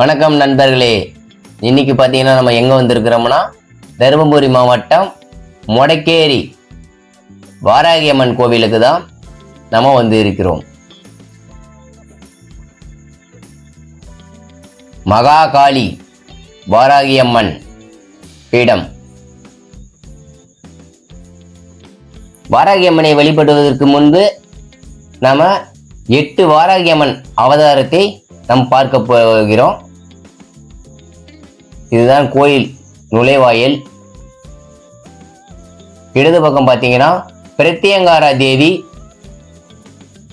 வணக்கம் நண்பர்களே. இன்னைக்கு பார்த்தீங்கன்னா நம்ம எங்கே வந்திருக்கிறோம்னா தருமபுரி மாவட்டம் மொடக்கேரி வாராகி அம்மன் கோவிலுக்கு தான் நம்ம வந்து இருக்கிறோம். மகாகாளி வாராகி அம்மன் பீடம். வாராகி அம்மனை வழிபடுவதற்கு முன்பு நம்ம எட்டு வாராகி அம்மன் அவதாரத்தை நாம் பார்க்க போகிறோம். இதுதான் கோயில் நுழைவாயில். இடது பக்கம் பார்த்தீங்கன்னா பிரத்யங்காரா தேவி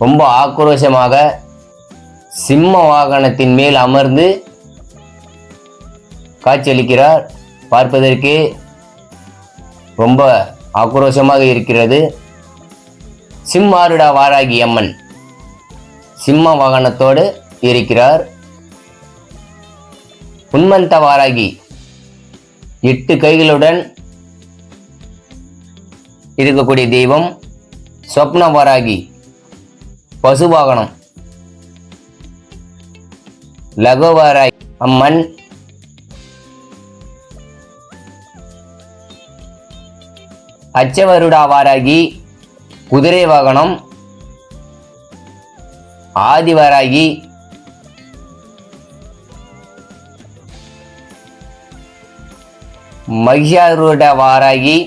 ரொம்ப ஆக்ரோஷமாக சிம்ம வாகனத்தின் மேல் அமர்ந்து காட்சியளிக்கிறார். பார்ப்பதற்கு ரொம்ப ஆக்ரோஷமாக இருக்கிறது. சிம்மாருடா வாராகி அம்மன். சிம்ம வாகனத்தோடு இருக்கிறார். உன்மந்த வாராகி எட்டு கைகளுடன் இருக்கக்கூடிய தெய்வம் சொப்ன வாராகி பசுவாகனம் அம்மன். அச்சவருடா வாராகி குதிரை வாகனம். ஆதிவராகி மகிஷாருட வாராகி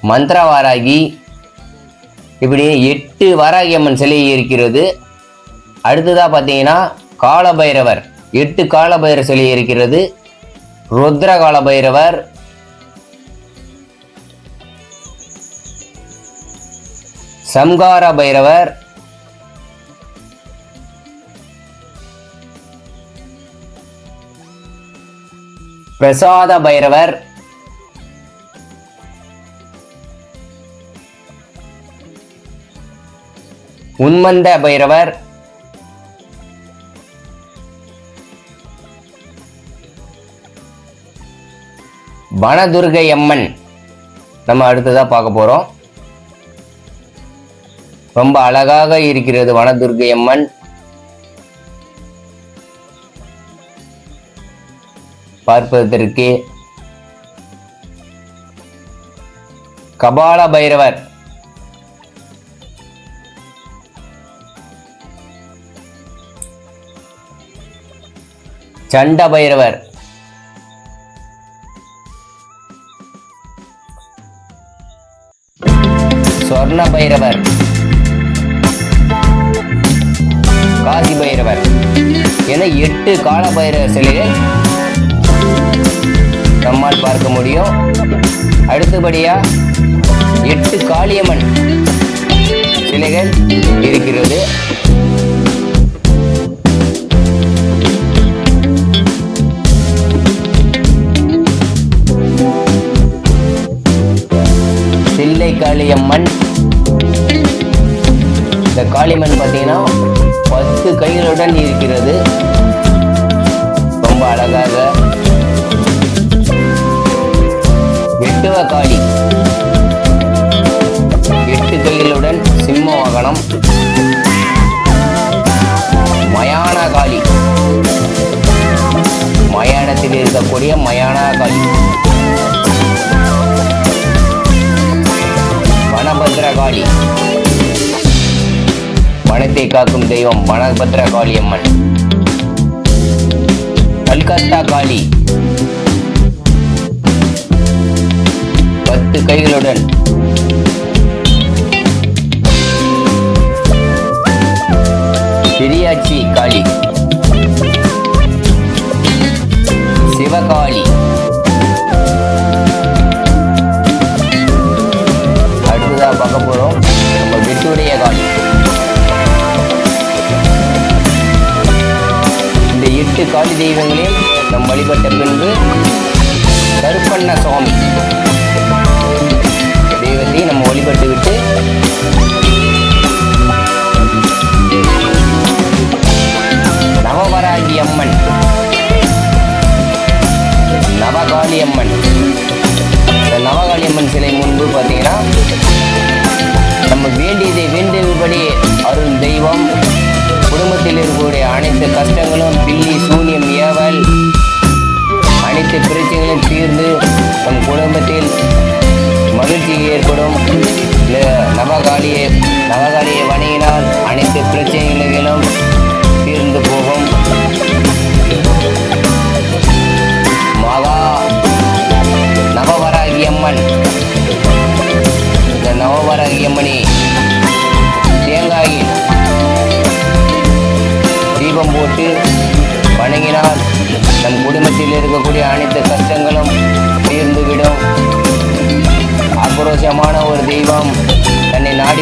மந்திர வாராகி இப்படி எட்டு வாராகி அம்மன் சிலை இருக்கிறது. அடுத்ததாக பார்த்தீங்கன்னா காலபைரவர். எட்டு காலபைரவர் சிலை இருக்கிறது. ருத்ர காலபைரவர் சம்கார பைரவர் பிரசாத பைரவர். உன்மந்த பைரவர். வனதுர்கை அம்மன். நம்ம அடுத்ததா பார்க்க போறோம். ரொம்ப அழகாக இருக்கிறது வனதுர்கை அம்மன். பார்ப்பதற்கு கபால பைரவர். சண்ட பைரவர். சொர்ண பைரவர். காசி பைரவர். என எட்டு கால பைரவர் சிலைகள் நம்மால் பார்க்க முடியும். அடுத்தபடியா எட்டு காளியம்மன் சிலைகள் இருக்கிறது. சில்லை காளியம்மன். இந்த காளியம்மன் பார்த்தீங்கன்னா பத்து கைகளுடன் இருக்கிறது. ரொம்ப அழகாக வெட்டுவ எட்டு கைகளுடன் சிம்ம வாகனம் மயானகாளி. மயானத்தில் இருக்கக்கூடிய மயானகாளி. வனபத்ரகாளி. வனத்தை காக்கும் தெய்வம் வனபத்ரகாளி அம்மன். கல்கத்தா காளி எட்டு கைகளுடன் பெரியாச்சி காளி. சிவகாளி. அடுத்ததா பார்க்க போறோம் நம்ம வெட்டுடைய காளி. இந்த எட்டு காளி தெய்வங்களையும் நம் வழிபட்ட பின்பு கருப்பண்ண சுவாமி. நம்ம வழிபட்டு விட்டு நவவராகி அம்மன். நவகாளி அம்மன். இந்த நவகாளி அம்மன் சிலை முன்பு பார்த்தீங்கன்னா நம்ம வேண்டியதை வேண்டியபடி அருள் தெய்வம் குடும்பத்தில் இருக்கக்கூடிய அனைத்து கஷ்டங்களும் பில்லி சூனியம் ஏவல் அனைத்து பிரச்சனைகளும் தீர்ந்து நம் குடும்பத்தில் மகிழ்ச்சி ஏற்படும். நவகாளியை நவகாலியை நவகாலியை வணங்கினால் அனைத்து பிரச்சனைகளும் தீர்ந்து போகும். மகா நவவராகி அம்மன். இந்த நவவராகி அம்மனை தேங்காயில் தீபம் போட்டு வணங்கினால் தன் குடும்பத்தில் இருக்கக்கூடிய அனைத்து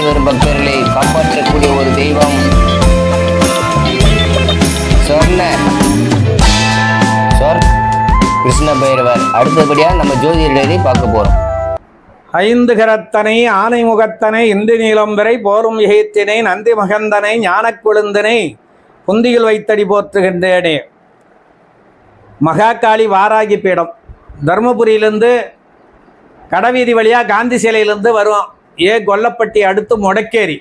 வரும் பக்தர்களை காப்பாற்றக்கூடிய ஒரு தெய்வம். சொர்ண. சொர். கிருஷ்ண பைரவர். அடுத்தபடியாக நம்ம ஜோதிடரை பார்க்க போகிறோம் ஐந்து கரத்தனை ஆனை முகத்தனை இந்து நீளம் வரை போரும் இகைத்தினை நந்தி மகந்தனை ஞான கொழுந்தனை புந்தியில் வைத்தடி போற்றுகின்றேனே. மகாகாளி வாராகி பீடம். தருமபுரியிலேருந்து கடவீதி வழியாக காந்தி சிலையிலேருந்து வருவோம் ஏ கொல்லப்பட்டி அடுத்து முடக்கேரி.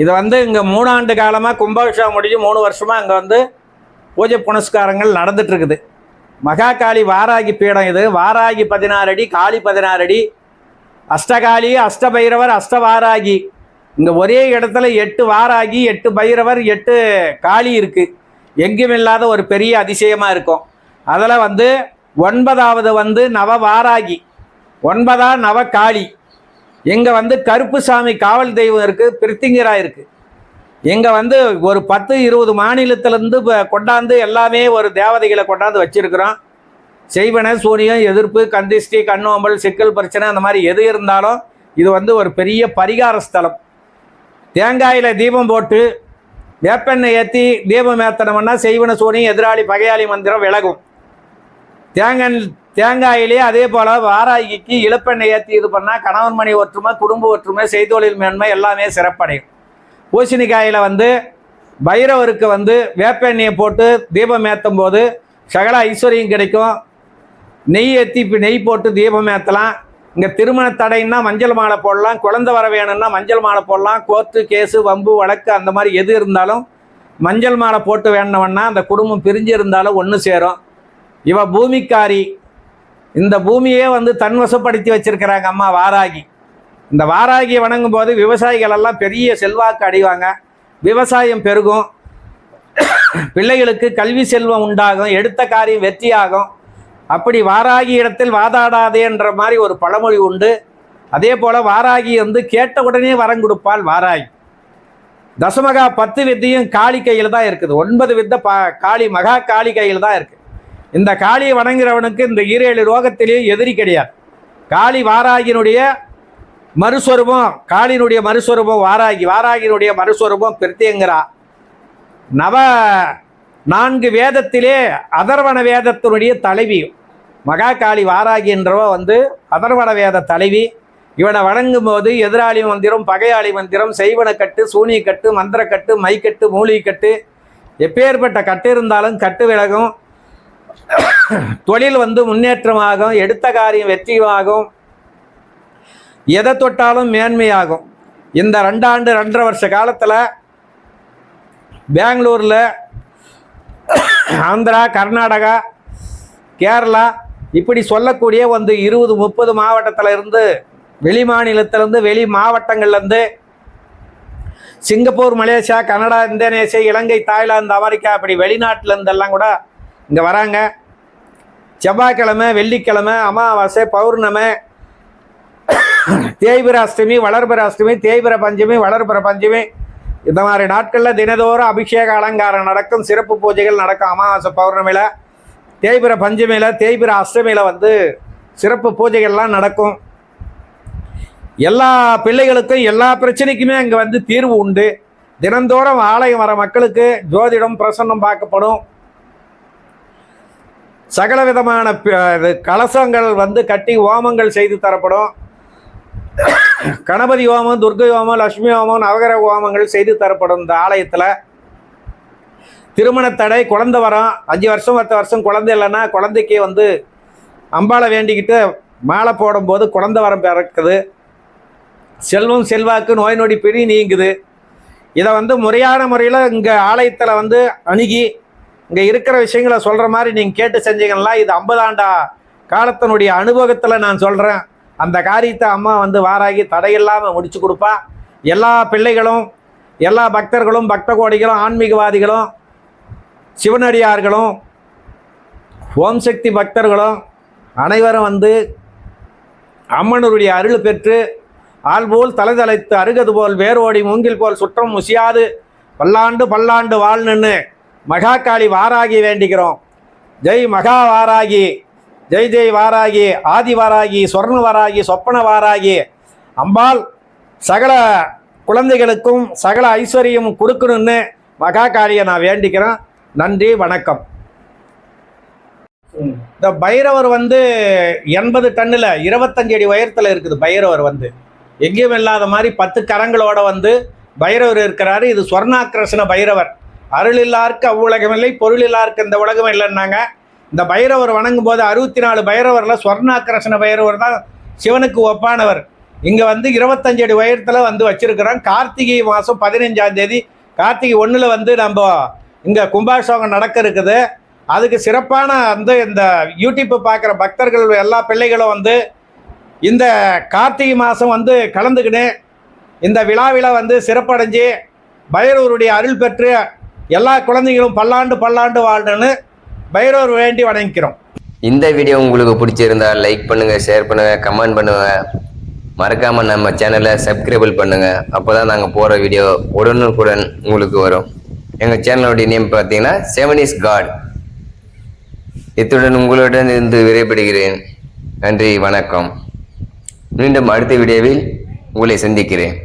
இது வந்து இங்கே மூணாண்டு காலமாக கும்பாபிஷேகம் முடிஞ்சு மூணு வருஷமாக அங்கே வந்து பூஜை புனஸ்காரங்கள் நடந்துட்டுருக்குது மகாகாளி வாராகி பீடம் இது. வாராகி பதினாறு அடி காளி பதினாறு அடி. அஷ்டகாளி அஷ்டபைரவர் அஷ்டவாராகி. இங்கே ஒரே இடத்துல எட்டு வாராகி எட்டு பைரவர் எட்டு காளி இருக்குது எங்கேயும் இல்லாத ஒரு பெரிய அதிசயமாக இருக்கும். அதில் வந்து ஒன்பதாவது வந்து நவ வாராகி. ஒன்பதா நவ காளி. இங்கே வந்து கருப்புசாமி காவல் தெய்வம் இருக்குது பிரித்திங்கரா இருக்குது இங்கே வந்து ஒரு பத்து இருபது மாநிலத்திலேருந்து கொண்டாந்து எல்லாமே ஒரு தேவதைகளை கொண்டாந்து வச்சிருக்கிறோம். செய்வன சூனியம் எதிர்ப்பு கந்திஷ்டி கண்ணோம்பல் சிக்கல் பிரச்சனை அந்த மாதிரி எது இருந்தாலும் இது வந்து ஒரு பெரிய பரிகார ஸ்தலம். தேங்காயில் தீபம் போட்டு வேப்பெண்ணெய் ஏற்றி தீபம் ஏற்றணும்னா செய்வன சூனியம் எதிராளி பகையாளி மந்திரம் விலகும். தேங்காய் தேங்காயிலே அதே போல் வாராகிக்கு இழப்பெண்ணெய் ஏற்றி இது பண்ணால் கணவன் மணி ஒற்றுமை குடும்ப ஒற்றுமை செய்தொழில் மேன்மை எல்லாமே சிறப்படையும். பூசணிக்காயில் வந்து பைரவருக்கு வந்து வேப்பெண்ணெயை போட்டு தீபம் ஏற்றும் போது சகல ஐஸ்வர்யம் கிடைக்கும். நெய் ஏற்றி இப்போ நெய் போட்டு தீபம் ஏற்றலாம் இங்கே திருமண தடைன்னா மஞ்சள் மாலை போடலாம். குழந்தை வர வேணும்னா மஞ்சள் மாலை போடலாம். கோர்ட்டு கேஸு வம்பு வழக்கு அந்த மாதிரி எது இருந்தாலும் மஞ்சள் மாலை போட்டு வேணவன்னா அந்த குடும்பம் பிரிஞ்சு இருந்தாலும் ஒன்று சேரும். இவ பூமிக்காரி இந்த பூமியே வந்து தன்வசப்படுத்தி வச்சிருக்கிறாங்க அம்மா வாராகி. இந்த வாராகியை வணங்கும் போது விவசாயிகள் எல்லாம் பெரிய செல்வாக்கு அடைவாங்க. விவசாயம் பெருகும். பிள்ளைகளுக்கு கல்வி செல்வம் உண்டாகும். எடுத்த காரியம் வெற்றியாகும். அப்படி வாராகி இடத்தில் வாதாடாதே என்ற மாதிரி ஒரு பழமொழி உண்டு. அதே போல் வாராகி வந்து கேட்ட உடனே வரம் கொடுப்பாள் வாராகி. தசமகா பத்து வித்தையும் காளி கையில் தான் இருக்குது. ஒன்பது வித்தை பா காளி மகா காளி கையில் தான் இருக்குது இந்த காளியை வணங்குறவனுக்கு இந்த ஈரேழு ரோகத்திலேயும் எதிரி கிடையாது. காளி வாராகினுடைய மறுஸ்வரூபம் காளியினுடைய மறுஸ்வரூபம் வாராகி வாராகினுடைய மறுஸ்வரூபம் பிரித்தியங்கிறா நவ நான்கு வேதத்திலே அதர்வண வேதத்தினுடைய தலைவி மகாகாளி வாராகி என்றவ வந்து அதர்வண வேத தலைவி. இவனை வணங்கும் போது எதிராளி மந்திரம் பகையாளி மந்திரம் செய்வன கட்டு சூனிய கட்டு மந்திரக்கட்டு மைக்கட்டு மூலிகை கட்டு. எப்பேற்பட்ட கட்டு இருந்தாலும் கட்டு விலகும். தொழில் வந்து முன்னேற்றமாகும் எடுத்த காரியம் வெற்றியாகும். எதை தொட்டாலும் மேன்மையாகும். இந்த ரெண்டாண்டு ரெண்டரை வருஷ காலத்தில் பெங்களூரில் ஆந்திரா கர்நாடகா கேரளா இப்படி சொல்லக்கூடிய வந்து இருபது முப்பது மாவட்டத்தில் இருந்து வெளி மாநிலத்திலேருந்து வெளி மாவட்டங்கள்லேருந்து Singapore Malaysia Canada Indonesia Ilangai Thailand America அப்படி வெளிநாட்டிலேருந்தெல்லாம் கூட இங்கே வராங்க. செவ்வாய்க்கிழமை வெள்ளிக்கிழமை அமாவாசை பௌர்ணமி தேய்பிர அஷ்டமி வளர்பிற அஷ்டமி தேய்பிர பஞ்சமி வளர்பிற பஞ்சமி இந்த மாதிரி நாட்களில் தினதோறும் அபிஷேக அலங்காரம் நடக்கும். சிறப்பு பூஜைகள் நடக்கும் அமாவாசை பௌர்ணமியில். தேய்பிர பஞ்சமியில் தேய்பிர அஷ்டமியில் வந்து சிறப்பு பூஜைகள்லாம் நடக்கும். எல்லா பிள்ளைகளுக்கும் எல்லா பிரச்சனைக்குமே அங்கே வந்து தீர்வு உண்டு. தினந்தோறும் ஆலயம் வர மக்களுக்கு ஜோதிடம் பிரசன்னம் பார்க்கப்படும். சகல விதமான ப- இது கலசங்கள் வந்து கட்டி ஹோமங்கள் செய்து தரப்படும். கணபதி ஹோமம் துர்கை ஹோமம் லட்சுமி ஹோமம் நவகிரக ஹோமங்கள் செய்து தரப்படும் இந்த ஆலயத்தில். திருமண தடை குழந்தை வரம் அஞ்சு வருஷம் பத்து வருஷம் குழந்தை இல்லைன்னா குழந்தைக்கு வந்து அம்பாளை வேண்டிக்கிட்டு மாலை போடும்போது குழந்தை வரம் பிறக்குது. செல்வம் செல்வாக்கு நோய் நொடி பிரி நீங்குது. இதை வந்து முறையான முறையில் இங்கே ஆலயத்தில் வந்து அணுகி இங்கே இருக்கிற விஷயங்களை சொல்கிற மாதிரி நீங்கள் கேட்டு செஞ்சீங்கன்னா இது ஐம்பது ஆண்டா காலத்தினுடைய அனுபவத்தில் நான் சொல்கிறேன் அந்த காரியத்தை அம்மா வந்து வாராகி தடையில்லாமல் முடிச்சு கொடுப்பா. எல்லா பிள்ளைகளும் எல்லா பக்தர்களும் பக்த கோடிகளும் ஆன்மீகவாதிகளும் சிவனடியார்களும் ஓம் சக்தி பக்தர்களும் அனைவரும் வந்து அம்மனுடைய அருள் பெற்று ஆள் போல் தலை தலைத்து அருகது போல் வேரோடி மூங்கில் போல் சுற்றம் முசியாது பல்லாண்டு பல்லாண்டு வாழ்னுன்னு மகாகாளி வாராகி வேண்டிக்கிறோம் ஜெய் மகா வாராகி ஜெய் ஜெய் வாராகி ஆதி வாராகி சொர்ண வாராகி சொப்பன வாராகி. அம்பாள் சகல குழந்தைகளுக்கும் சகல ஐஸ்வர்யமும் கொடுக்கணும்னு மகாகாளியை நான் வேண்டிக்கிறேன் நன்றி வணக்கம். இந்த பைரவர் வந்து எண்பது டன்னில் இருபத்தஞ்சு அடி உயரத்தில் இருக்குது பைரவர் வந்து. எங்கேயும் இல்லாத மாதிரி பத்து கரங்களோட வந்து பைரவர் இருக்கிறாரு. இது சொர்ணாக்கிரசன பைரவர். அருள் இல்லாருக்கு அவ்வுலகம் இல்லை பொருள் இல்லாருக்கு இந்த உலகம் இல்லைன்னாங்க. இந்த பைரவர் வணங்கும் போது அறுபத்தி நாலு பைரவரில் சொர்ணாக்கிரசன பைரவர் தான் சிவனுக்கு ஒப்பானவர். இங்கே வந்து இருபத்தஞ்சு அடி உயரத்தில் வந்து வச்சிருக்கிறோம். கார்த்திகை மாதம் பதினஞ்சாம் தேதி கார்த்திகை ஒன்றில் வந்து நம்ம இங்கே கும்பாபிஷேகம் நடக்க இருக்குது. அதுக்கு சிறப்பான வந்து இந்த யூடியூப்பை பார்க்குற பக்தர்கள் எல்லா பிள்ளைகளும் வந்து இந்த கார்த்திகை மாதம் வந்து கலந்துக்கின்னு இந்த விழாவில் வந்து சிறப்படைஞ்சு பைரவருடைய அருள் பெற்று எல்லா குழந்தைகளும் பல்லாண்டு பல்லாண்டு வாழணும்னு பைரவர் வேண்டி வணங்கிக்கிறோம். இந்த வீடியோ உங்களுக்கு பிடிச்சிருந்தா லைக் பண்ணுங்க ஷேர் பண்ணுங்க கமெண்ட் பண்ணுங்க. மறக்காம நம்ம சேனலை சப்ஸ்கிரைபிள் பண்ணுங்க. அப்பதான் நாங்கள் போகிற வீடியோ உடனுக்குடன் உங்களுக்கு வரும். எங்கள் சேனலுடைய நேம் பார்த்தீங்கன்னா செவன் இஸ் காட் இத்துடன் உங்களுடன் இருந்து விடைபெறுகிறேன். நன்றி வணக்கம். மீண்டும் அடுத்த வீடியோவில் உங்களை சந்திக்கிறேன்.